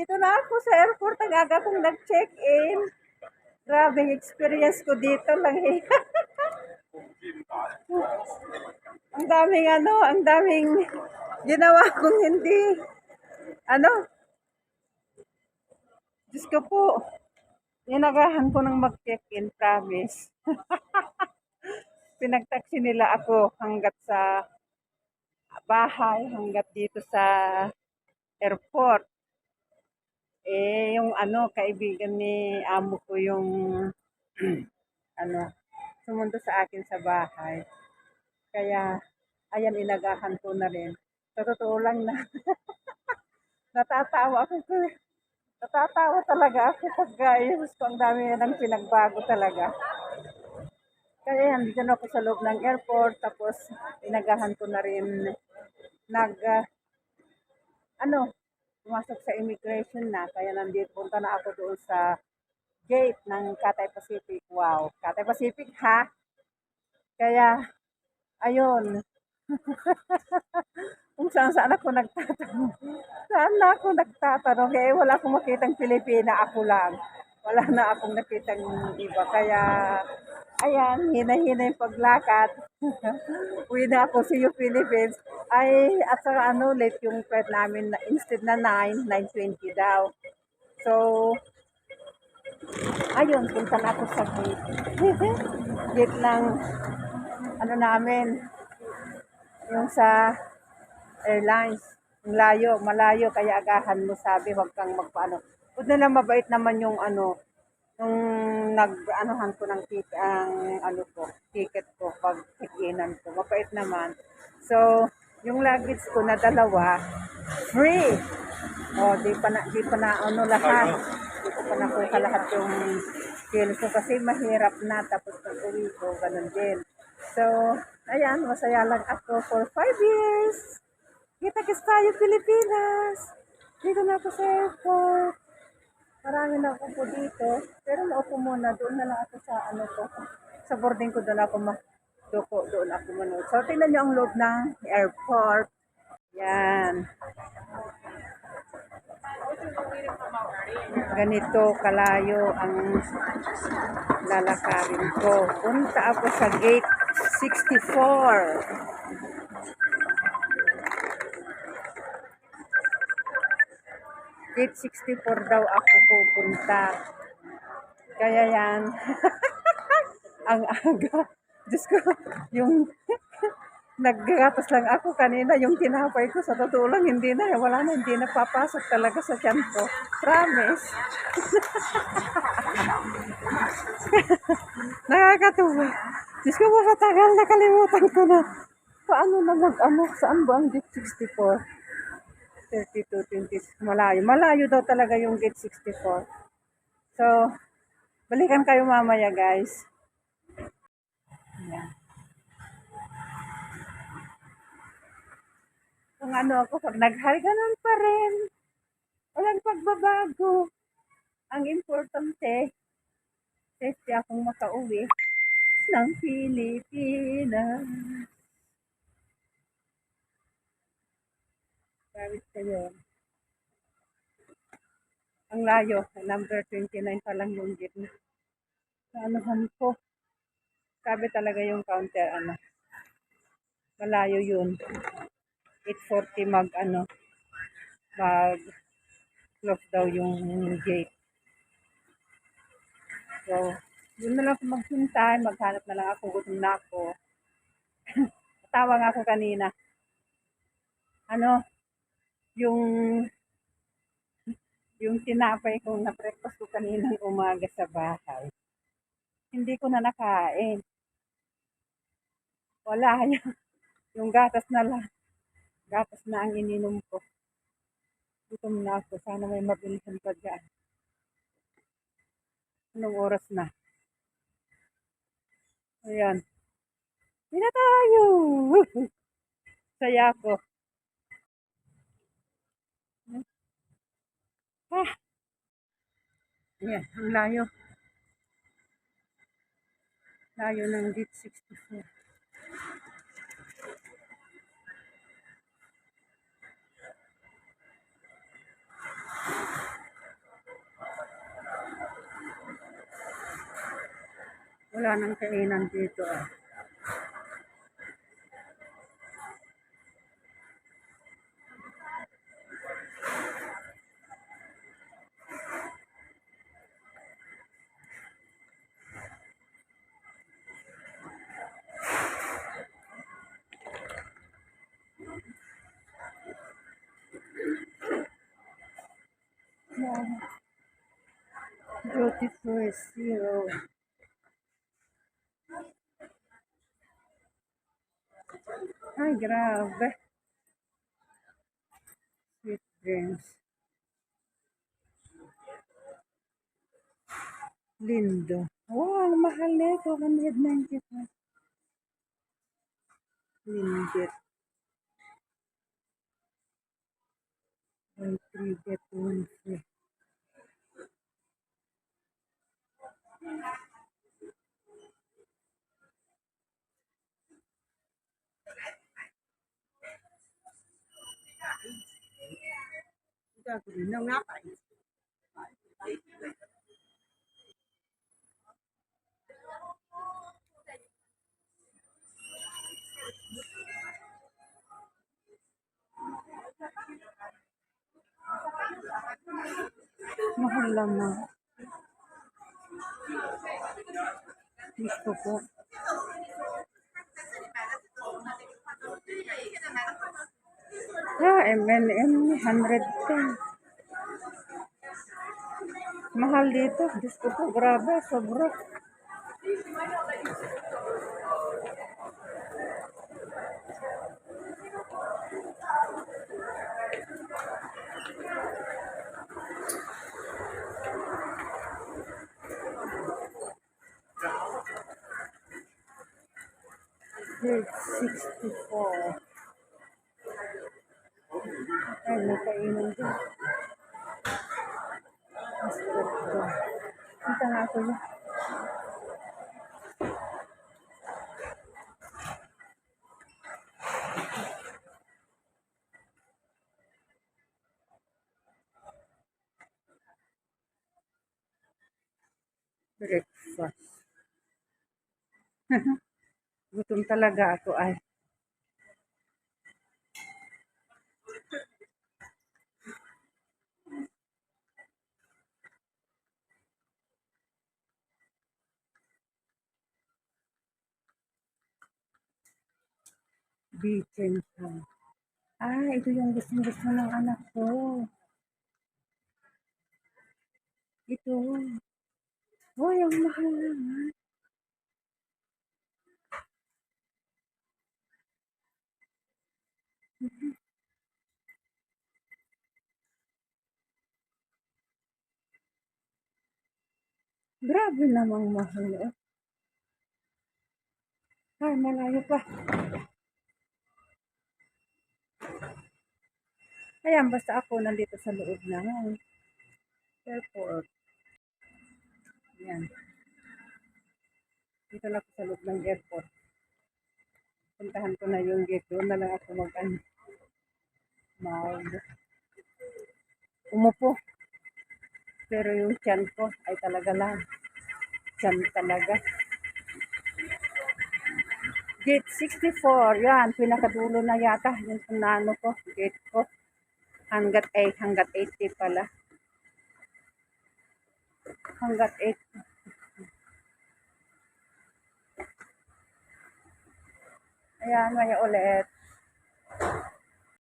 Dito na ako sa airport. Ang aga kong nag-check-in. Grabe experience ko dito lang eh. ang daming ano, ang daming ginawa kong hindi. Ano? Diyos ko po. Inagahan ko ng mag-check-in, promise. Pinagtaksi nila ako hanggat sa bahay, hanggat dito sa airport. Eh, yung ano, kaibigan ni amo ko yung ano, sumundo sa akin sa bahay. Kaya, ayan, inagahan ko na rin. Sa totoo lang na, natatawa ako. Natatawa talaga ako pag ayos ko. Ang dami ng pinagbago talaga. Kaya yan, dito ako sa loob ng airport. Tapos, inagahan ko na rin nag, ah, ano, pumasok sa immigration na. Kaya nandito, punta na ako doon sa gate ng Cathay Pacific. Wow, Cathay Pacific ha? Kaya, ayun. Kung saan saan ako nagtatanong. Saan na ako nagtatanong? Eh, wala akong makitang Pilipina. Ako lang. Wala na akong nakitang iba. Kaya, ayan, hina-hina yung paglakad. Uwi na ako sa you Philippines. Ay, at saka ano, late yung flight namin. na- Instead na 9, 9.20 daw. So, ayun, punta na ako sa gate. gate ng, ano namin, yung sa airlines. Yung layo, malayo, kaya agahan mo sabi, huwag kang magpaano. Huwag na lang mabait naman yung ano, yung nag-anuhan ko ng ticket, ang ano ko, ticket ko, pag check-inan ko. Mabait naman. So, yung luggage ko na dalawa, free. O, di pa na, di pa na ano lahat. Di ko pa nakuha lahat yung kilos ko kasi mahirap na tapos pag uwi ko, ganun din. So, ayan, masaya lang ako for five years. Kita-kits tayo, Pilipinas. Dito na ako sa airport. Na ako po dito. Pero naupo muna. Doon na lang ako sa ano ko. Sa boarding ko doon ako ma doon ako manood. So, tingnan nyo ang loob ng airport. Yan. Ganito kalayo ang lalakarin ko. Punta ako sa gate 64. Gate 64 daw ako pupunta. Kaya yan. ang aga. Diyos ko, yung naggatas lang ako kanina, yung tinapay ko, sa totoo lang, hindi na, wala na, hindi na papasok talaga sa tiyan ko. Promise. Nakakatuwa. Diyos ko, sa tagal, nakalimutan ko na. Paano na mag-ano? Saan ba ang gate 64? 32, 20, malayo. Malayo daw talaga yung gate 64. So, balikan kayo mamaya, guys. Ayan. Kung ano ako, pag naghari, ganun pa rin. Walang pagbabago. Ang importante, safety akong makauwi ng Pilipinas. Gamit kayo. Ang layo, number 29 pa lang yung gitna. Sa anuhan ko, sabi talaga yung counter, ano, malayo yun. 8.40 mag, ano, mag close daw yung gate. So, yun na lang ako maghintay, maghanap na lang ako, gutom na ako. Tawa nga ako kanina. Ano, yung yung tinapay kong na breakfast ko kaninang umaga sa bahay. Hindi ko na nakain. Wala yung, yung gatas na lang. Gatas na ang ininom ko. Gutom na ako. Sana may mabilisan pa dyan. Anong oras na? Ayan. Hindi na tayo. Saya ko. Ah! Ayan, ang layo. Layo ng gate 64. Wala nang kainan dito ah. Free zero. Ay, grabe. Sweet drinks. Lindo. Wow, ang mahal nito. 195. Lindit. Buy three, get one free. chúng ta cũng nâng nắp lại Mahal. Ko. Ah, M&M, 110. Mahal dito. Diyos ko po, grabe. Grade 64. Ay. Breakfast. Gutom talaga ako ay. Beacon. Ah, ito yung gustong gusto ng anak ko. Ito. Oh, yung mahal naman. Grabe namang mahal. Oh. Ay, malayo pa. Ayan, basta ako nandito sa loob ng airport. Ayan. Dito lang ako sa loob ng airport. Puntahan ko na yung gate. Doon na lang ako mag mag umupo. Pero yung tiyan ko ay talaga lang. Tiyan talaga. Gate 64, yan, pinakadulo na yata, yung punano ko, gate ko. Hanggat 8, hanggat 80 pala. Hanggat 8. Ayan, may ulit.